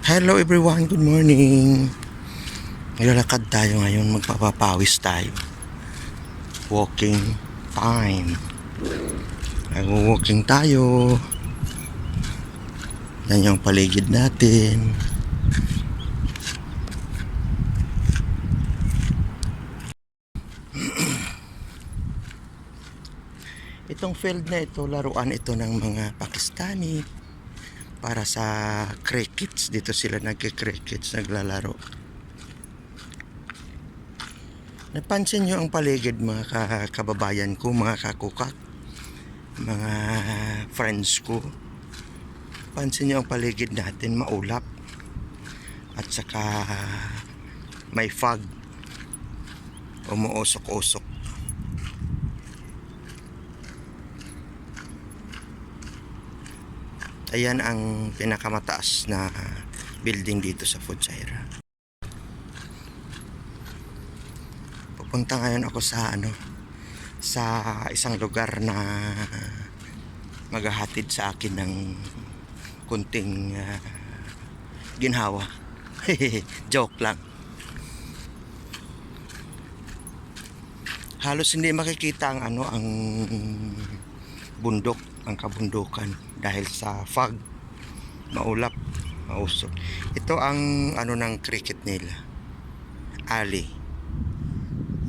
Hello everyone, good morning. Maglalakad tayo ngayon, magpapapawis tayo. Walking time. Nag-walking tayo. Yan yung paligid natin. Itong field na ito, laruan ito ng mga Pakistani para sa crickets. Dito sila nagki-crickets, naglalaro. Napansin nyo ang paligid mga ka- kababayan ko, mga kakukak, mga friends ko. Pansin nyo ang paligid natin, maulap. At saka may fog. Umuusok-usok. Ayan ang pinakamataas na building dito sa Fujairah. Pupunta ngayon ako sa ano sa isang lugar na maghahatid sa akin ng kunting ah, ginhawa. Joke lang. Halos hindi makikita ang ano ang bundok, ang kabundukan dahil sa fog, maulap, mausok. Ito ang ano ng cricket nila. Ali.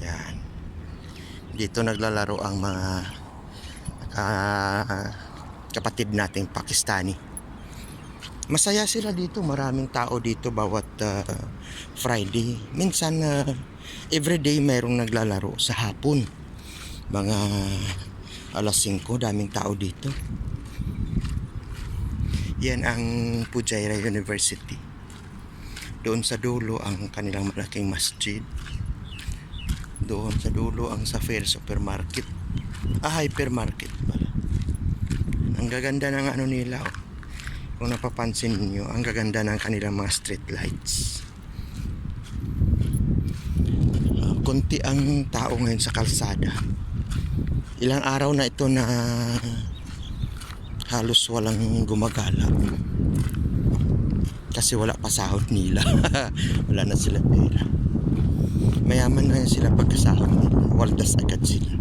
Yan. Dito naglalaro ang mga ah, kapatid nating Pakistani. Masaya sila dito, maraming tao dito bawat ah, Friday. Minsan uh, everyday mayroong naglalaro sa hapon. Mga alas 5, daming tao dito. Yan ang Pujaira University. Doon sa dulo ang kanilang malaking masjid. Doon sa dulo ang Safir Supermarket. Ah, hypermarket pala. Ang gaganda ng ano nila. Oh. Kung napapansin niyo, ang gaganda ng kanilang mga street lights. Ah, konti ang tao ngayon sa kalsada. Ilang araw na ito na halos walang gumagala. Kasi wala pa sahod nila. wala na sila pera. Mayaman na sila pagkasahod nila. Waldas agad sila.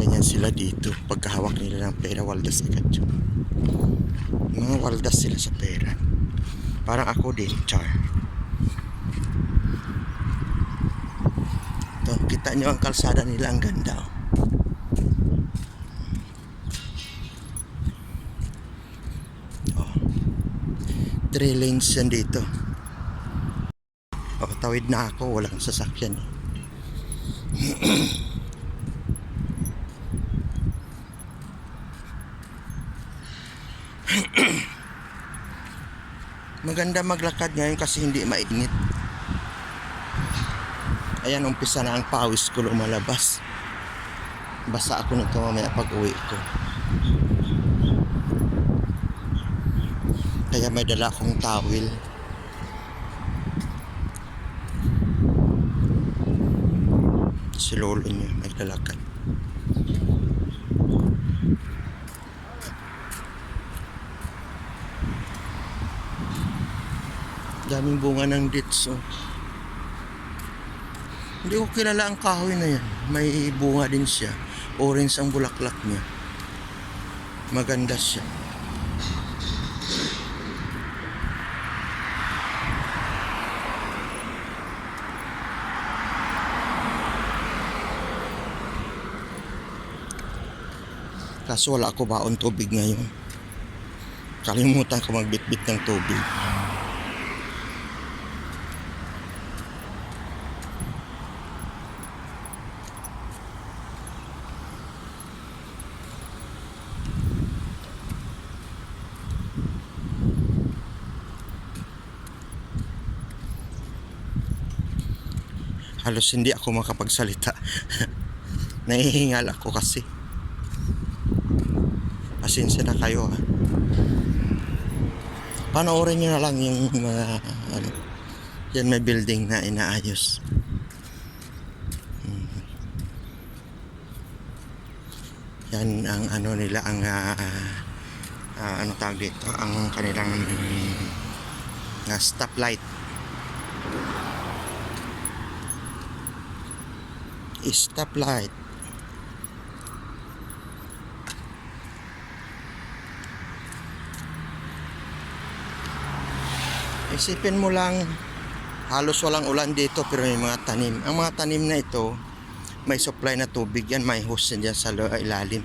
Ganyan sila dito. Pagkahawak nila ng pera, waldas agad yun. Mga waldas sila sa pera. Parang ako din, char. Ito, kita nyo ang kalsada nila, ang ganda. Oh. Three lanes yan dito. Oh, tawid na ako, walang sasakyan. Maganda maglakad ngayon kasi hindi mainit. Ayan, umpisa na ang pawis ko lumalabas. Basa ako nito mamaya pag uwi ko. Kaya may dala akong towel. Si lolo niya may lalakad. Daming bunga ng dates oh. Hindi ko kilala ang kahoy na yan. May bunga din siya. Orange ang bulaklak niya. Maganda siya. Kaso wala ako baon tubig ngayon. Kalimutan ko magbitbit ng tubig. halos hindi ako makapagsalita. Nahihingal ako kasi. Pasensya na kayo ha. Panoorin nyo na lang yung mga ano, yan may building na inaayos. Mm. Yan ang ano nila ang ah, ah, ano tawag dito ang kanilang nga stoplight stoplight isipin mo lang halos walang ulan dito pero may mga tanim. Ang mga tanim na ito may supply na tubig yan may hose dyan sa ilalim.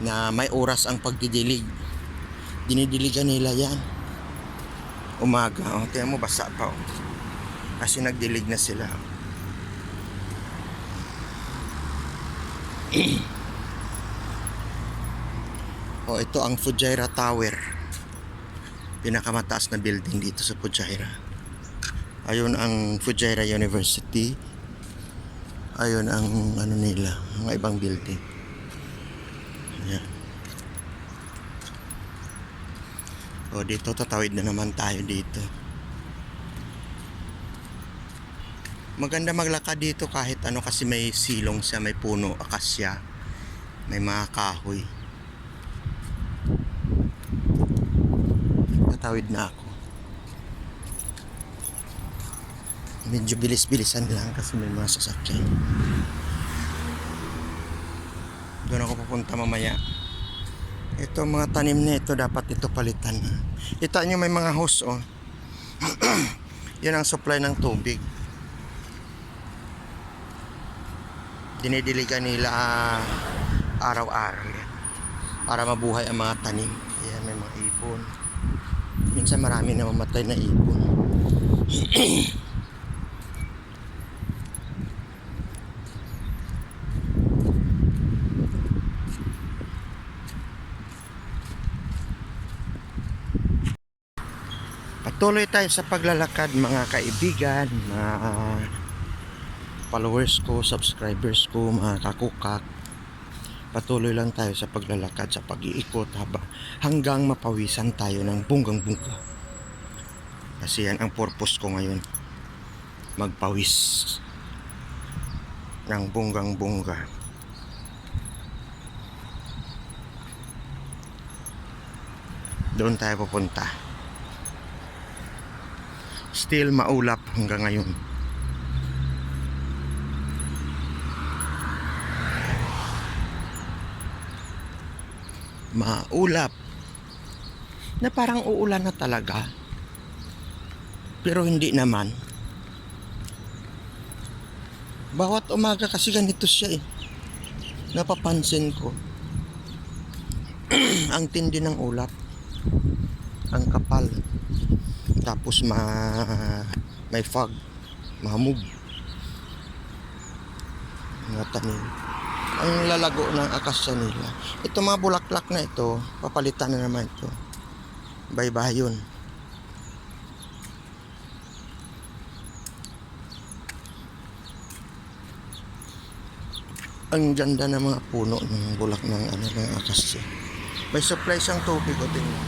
Na may oras ang pagdidilig. Dinidiligan nila yan. Umaga oh, tingnan mo basa pa oh. kasi nagdilig na sila. Oh ito ang Fujairah Tower pinakamataas na building dito sa Fujairah ayun ang Fujairah University ayun ang ano nila mga ibang building Ayan. O dito tatawid na naman tayo dito. Maganda maglakad dito kahit ano kasi may silong siya, may puno, akasya, may mga kahoy. Tatawid na ako. Medyo bilis-bilisan lang kasi may mga sasakyan. Doon ako pupunta mamaya. Ito mga tanim na ito dapat ito palitan. Kita nyo may mga hose oh. Yan ang supply ng tubig. Dinidiligan nila ah, araw-araw. Para mabuhay ang mga tanim. Ayan may mga ibon. Minsan marami na mamatay na ibon. Patuloy tayo sa paglalakad mga kaibigan, mga followers ko, subscribers ko, mga kakukak. Patuloy lang tayo sa paglalakad, sa pag-iikot haba hanggang mapawisan tayo ng bunggang-bungga. Kasi yan ang purpose ko ngayon. Magpawis ng bunggang-bungga. Doon tayo pupunta still maulap hanggang ngayon. Maulap na parang uulan na talaga. Pero hindi naman. Bawat umaga kasi ganito siya eh. Napapansin ko. Ang tindi ng ulap. Ang kapal tapos ma may fog mahamog mga tanim ang lalago ng akasya nila. Ito mga bulaklak na ito papalitan na naman ito. Baybayon ang ganda ng mga puno ng bulak ng ano ng akasya. May supply siyang tubig o tingnan.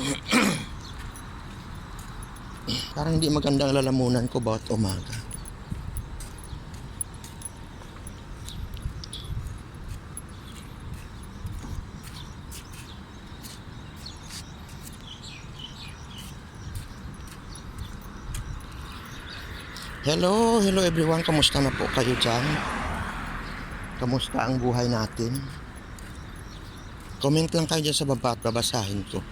Parang hindi maganda ang lalamunan ko bawat umaga. Hello, hello everyone. Kamusta na po kayo dyan? Kamusta ang buhay natin? Comment lang kayo dyan sa baba at babasahin ko.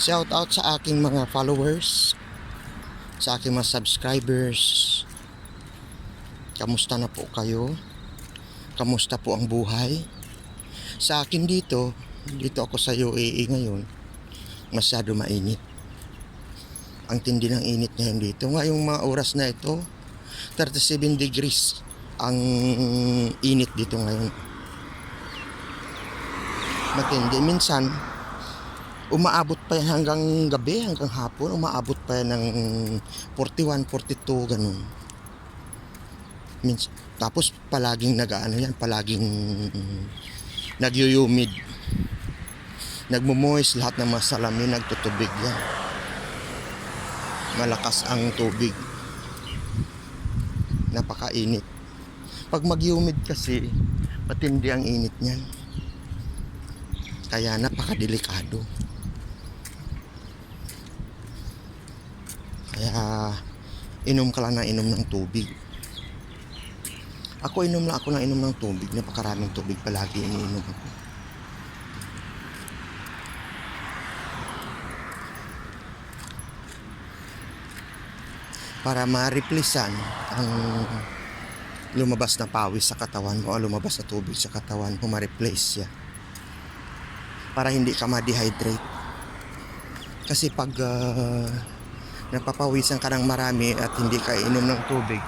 Shout out sa aking mga followers, sa aking mga subscribers. Kamusta na po kayo? Kamusta po ang buhay? Sa akin dito, dito ako sa UAE ngayon, masyado mainit. Ang tindi ng init ngayon dito. Ngayong mga oras na ito, 37 degrees ang init dito ngayon. Matindi. Minsan, umaabot pa yan hanggang gabi, hanggang hapon, umaabot pa yan ng 41, 42, ganun. Mins, tapos palaging nag-ano yan, palaging nagyuyumid. Nagmumoist lahat ng mga salamin, nagtutubig yan. Malakas ang tubig. Napakainit. Pag mag-humid kasi, matindi ang init niyan. Kaya napakadelikado. Kaya inom ka lang ng inom ng tubig. Ako inom lang ako ng inom ng tubig. Napakaraming tubig palagi iniinom ako. Para ma-replacean ang lumabas na pawis sa katawan mo o lumabas na tubig sa katawan mo, ma-replace siya. Para hindi ka ma-dehydrate. Kasi pag ah, napapawisan ka ng marami at hindi ka inom ng tubig,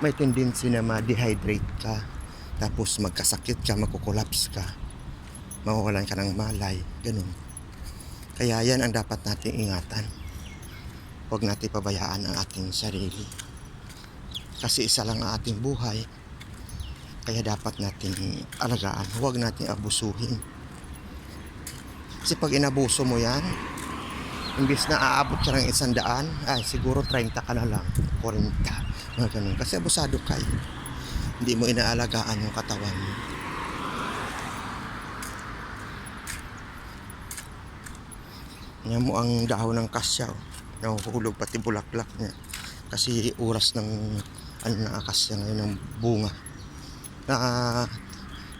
may tendency na ma-dehydrate ka. Tapos magkasakit ka, magkukulaps ka. Mawawalan ka ng malay. Ganun. Kaya yan ang dapat nating ingatan. Huwag natin pabayaan ang ating sarili. Kasi isa lang ang ating buhay. Kaya dapat natin alagaan. Huwag natin abusuhin. Kasi pag inabuso mo yan, imbis na aabot ka ng isang daan, ay siguro 30 ka na lang, 40, mga ganun. Kasi abusado ka eh. Hindi mo inaalagaan yung katawan mo. Yan mo ang dahon ng kasya, oh. Nahuhulog pati bulaklak niya. Kasi oras ng ano na akasya ngayon ng bunga. Na,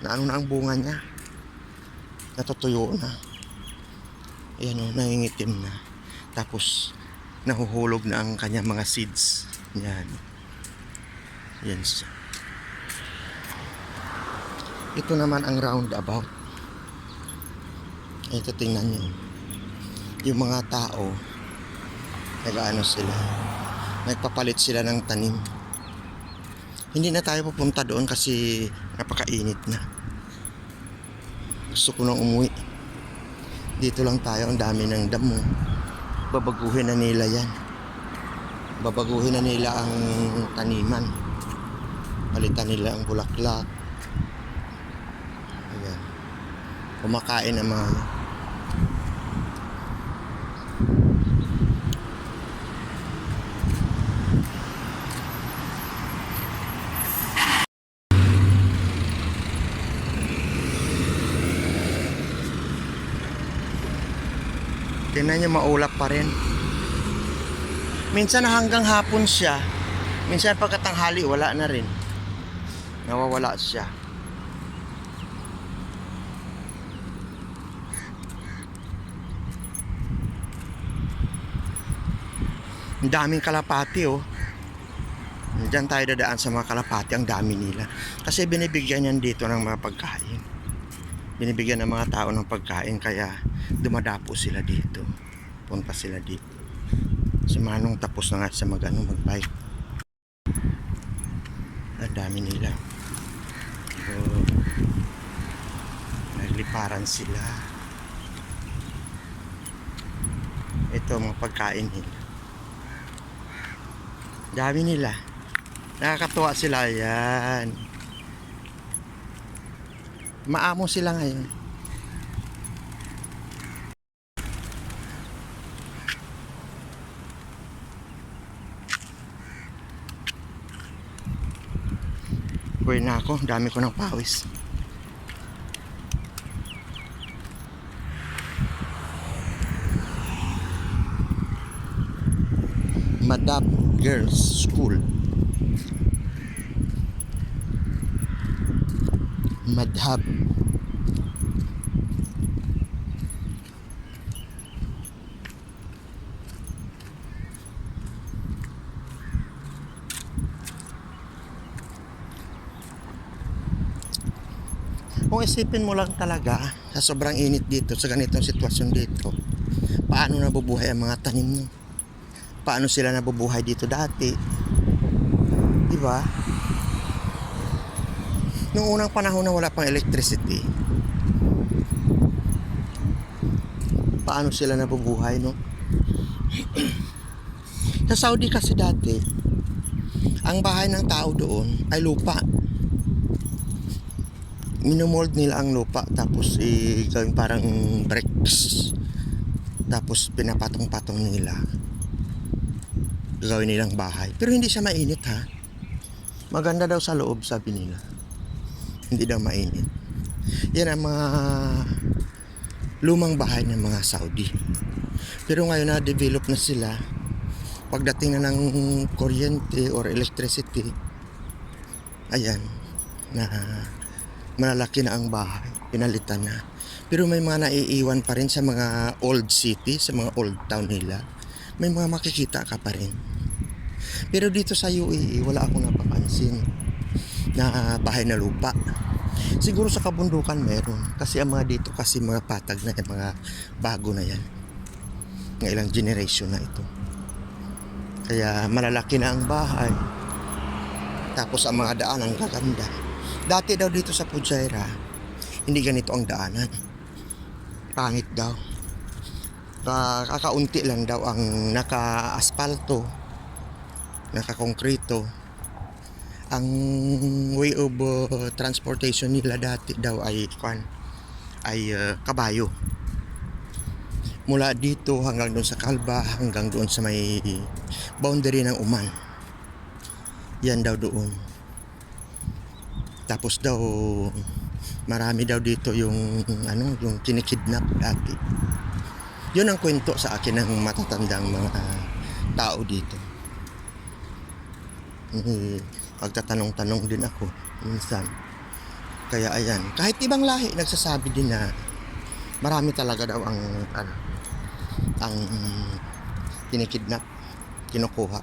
na ano na ang bunga niya. Natutuyo na. Ayan o, nangingitim na. Tapos, nahuhulog na ang kanyang mga seeds. Yan. Yan siya. Ito naman ang roundabout. Ito tingnan nyo. Yung mga tao, nag-ano sila, nagpapalit sila ng tanim. Hindi na tayo pupunta doon kasi napakainit na. Gusto ko nang umuwi. Dito lang tayo, ang dami ng damo. Babaguhin na nila yan. Babaguhin na nila ang taniman. Palitan nila ang bulaklak. Ayan. Kumakain ang mga Tingnan niyo maulap pa rin. Minsan hanggang hapon siya. Minsan pagkatanghali wala na rin. Nawawala siya. Ang daming kalapati oh. Diyan tayo dadaan sa mga kalapati. Ang dami nila. Kasi binibigyan yan dito ng mga pagkain. Binibigyan ng mga tao ng pagkain kaya dumadapo sila dito. Punta sila dito. Si Manong tapos na nga sa mag, ano, mag-bike. Ang dami nila. So, nagliparan sila. Ito mga pagkain nila. Dami nila. Nakakatuwa sila yan. Maamo sila ngayon. Uwi na ako, dami ko ng pawis. Madap Girls School. Madhab. Kung isipin mo lang talaga sa sobrang init dito, sa ganitong sitwasyon dito, paano nabubuhay ang mga tanim mo? Paano sila nabubuhay dito dati? Di ba? Noong unang panahon na wala pang electricity, paano sila nabubuhay, no? Sa Saudi kasi dati, ang bahay ng tao doon ay lupa. Minomold nila ang lupa tapos eh, gawin parang bricks. Tapos pinapatong-patong nila. Gawin nilang bahay. Pero hindi siya mainit ha. Maganda daw sa loob sabi nila. Hindi daw mainit. Yan ang mga lumang bahay ng mga Saudi. Pero ngayon na-develop na sila. Pagdating na ng kuryente or electricity, ayan, na malalaki na ang bahay, pinalitan na. Pero may mga naiiwan pa rin sa mga old city, sa mga old town nila. May mga makikita ka pa rin. Pero dito sa UAE, wala akong napapansin na bahay na lupa. Siguro sa kabundukan meron. Kasi ang mga dito kasi mga patag na yan, mga bago na yan. Ng ilang generation na ito. Kaya malalaki na ang bahay. Tapos ang mga daan ang gaganda. Dati daw dito sa Pujaira, hindi ganito ang daanan. Pangit daw. Ka- Kakaunti lang daw ang naka-asfalto, naka-konkreto. Ang way of uh, transportation nila dati daw ay kwan ay uh, kabayo. Mula dito hanggang doon sa Kalba, hanggang doon sa may boundary ng Uman. Yan daw doon. Tapos daw marami daw dito yung ano, yung kinikidnap dati. Yun ang kwento sa akin ng matatandang mga tao dito. Eh, pagtatanong-tanong din ako minsan. Kaya ayan, kahit ibang lahi nagsasabi din na marami talaga daw ang ano, ang kinikidnap, kinukuha,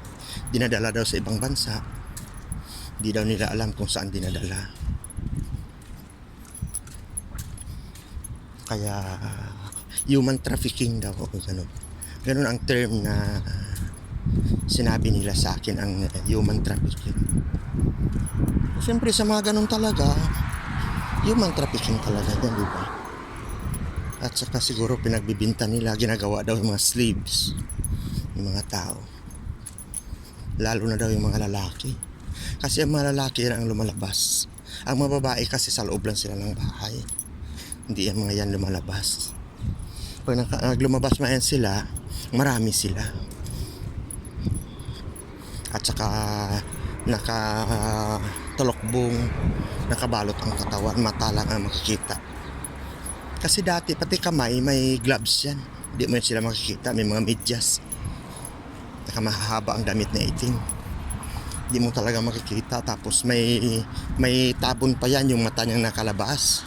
dinadala daw sa ibang bansa. Di daw nila alam kung saan dinadala. Kaya human trafficking daw o ganun. Ganun ang term na sinabi nila sa akin ang human trafficking. Siyempre sa mga ganun talaga, human trafficking talaga yan, di ba? At saka siguro pinagbibinta nila, ginagawa daw yung mga slaves, yung mga tao. Lalo na daw yung mga lalaki. Kasi ang mga lalaki yan ang lumalabas. Ang mga babae kasi sa loob lang sila ng bahay. Hindi yung mga yan lumalabas. Pag nag- lumabas man yan sila, marami sila. At saka naka talokbong, nakabalot ang katawan, mata lang ang makikita. Kasi dati pati kamay may gloves yan. Hindi mo yan sila makikita, may mga medyas. Saka mahahaba ang damit na itim. Hindi mo talaga makikita. Tapos may may tabon pa yan yung mata niyang nakalabas.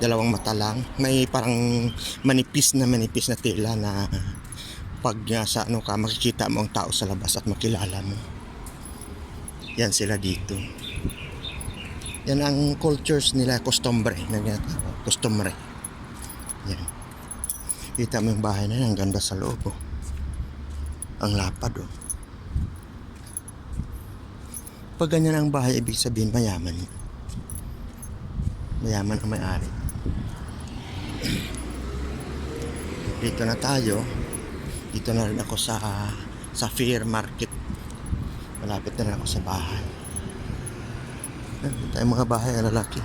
Dalawang mata lang. May parang manipis na manipis na tela na pag nasa ano ka, makikita mo ang tao sa labas at makilala mo. Yan sila dito. Yan ang cultures nila, costumbre. Costumbre. Yan. Kita mo yung bahay na yan, ang ganda sa loob. Oh. Ang lapad oh. Pag ganyan ang bahay, ibig sabihin mayaman. Mayaman ang may-ari. Dito na tayo. Dito na rin ako sa sa fair market. Malapit na rin ako sa bahay. Tayo mga bahay ang lalaki.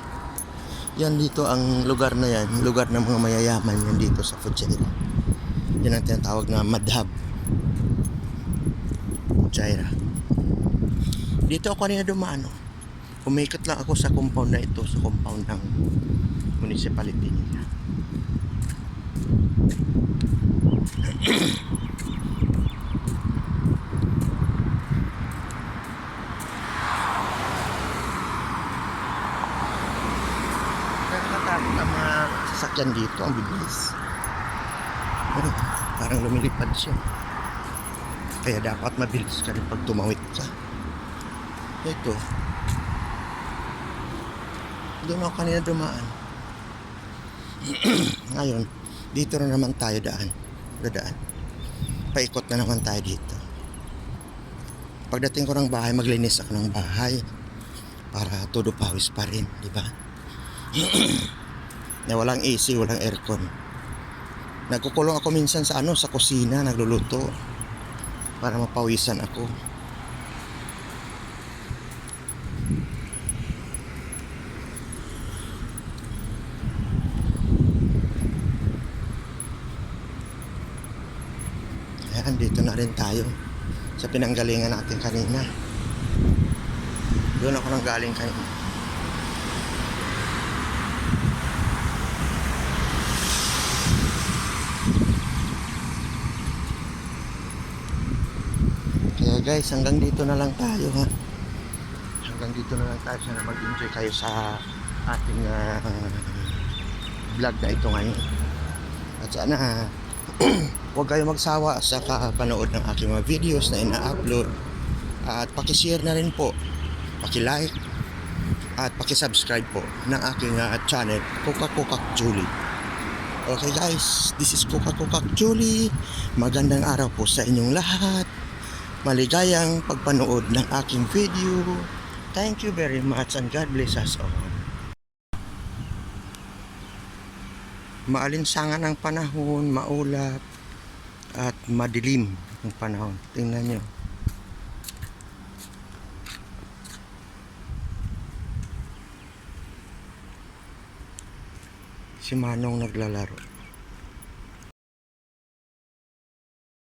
Yan dito ang lugar na yan, lugar ng mga mayayaman yan dito sa Fujairah. Yan ang tinatawag na madhab. Fujairah. Dito ako kanina dumaan. oh. Umikot lang ako sa compound na ito, sa compound ng municipality nila. Nakakatakot ang mga sasakyan dito, ang bibilis. Ano, parang lumilipad siya. Kaya dapat mabilis ka rin pag tumawid ka. Ito. Doon ako kanina dumaan. Ngayon, dito na naman tayo daan. Dadaan. Paikot na naman tayo dito. Pagdating ko ng bahay, maglinis ako ng bahay para todo pawis pa rin, di ba? na walang AC, walang aircon. Nagkukulong ako minsan sa ano, sa kusina, nagluluto para mapawisan ako. andito na rin tayo sa pinanggalingan natin kanina. Doon ako nang galing kanina. Kaya guys hanggang dito na lang tayo ha? Hanggang dito na lang tayo. Sana mag enjoy kayo sa ating uh, vlog na ito ngayon. At sana uh, huwag kayo magsawa sa kapanood ng aking mga videos na ina-upload. At pakishare na rin po. Paki-like at paki-subscribe po ng aking ah, channel Coca Coca Julie. Okay guys, this is Coca Coca Julie. Magandang araw po sa inyong lahat. Maligayang pagpanood ng aking video. Thank you very much and God bless us all. Maalinsangan ang panahon, maulap, at madilim ang panahon. Tingnan nyo. Si Manong naglalaro.